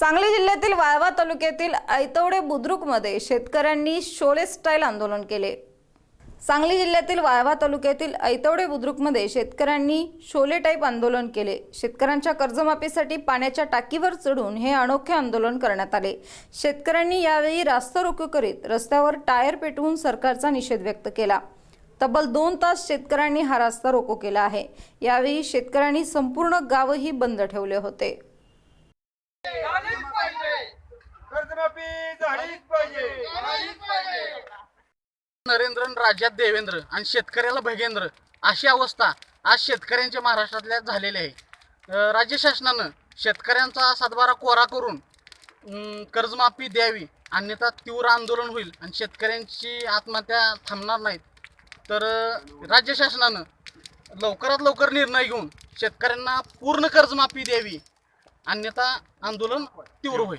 सांगली जिल्ह्यातील वाळवा तालुक्यातील ऐतवडे बुद्रुकमध्ये शेतकऱ्यांनी शोले स्टाईल आंदोलन केले. सांगली जिल्ह्यातील वाळवा तालुक्यातील ऐतवडे बुद्रुकमध्ये शेतकऱ्यांनी शोले टाईप आंदोलन केले. शेतकऱ्यांच्या कर्जमाफीसाठी पाण्याच्या टाकीवर चढून हे अनोखे आंदोलन करण्यात आले. शेतकऱ्यांनी यावेळी रास्ता रोको करीत रस्त्यावर टायर पेटवून सरकारचा निषेध व्यक्त केला. तब्बल दोन तास शेतकऱ्यांनी हा रास्ता रोको केला आहे. यावेळी शेतकऱ्यांनी संपूर्ण गावही बंद ठेवले होते. नरेंद्र राज्यात देवेंद्र आणि शेतकऱ्याला भगेंद्र अशी अवस्था आज शेतकऱ्यांच्या महाराष्ट्रातल्या झालेली आहे. राज्य शासनानं शेतकऱ्यांचा सातबारा कोरा करून कर्जमाफी द्यावी अन्यथा तीव्र आंदोलन होईल आणि शेतकऱ्यांची आत्महत्या थांबणार नाहीत. तर राज्य शासनानं लवकरात लवकर निर्णय घेऊन शेतकऱ्यांना पूर्ण कर्जमाफी द्यावी अन्यथा आंदोलन तीव्र होईल.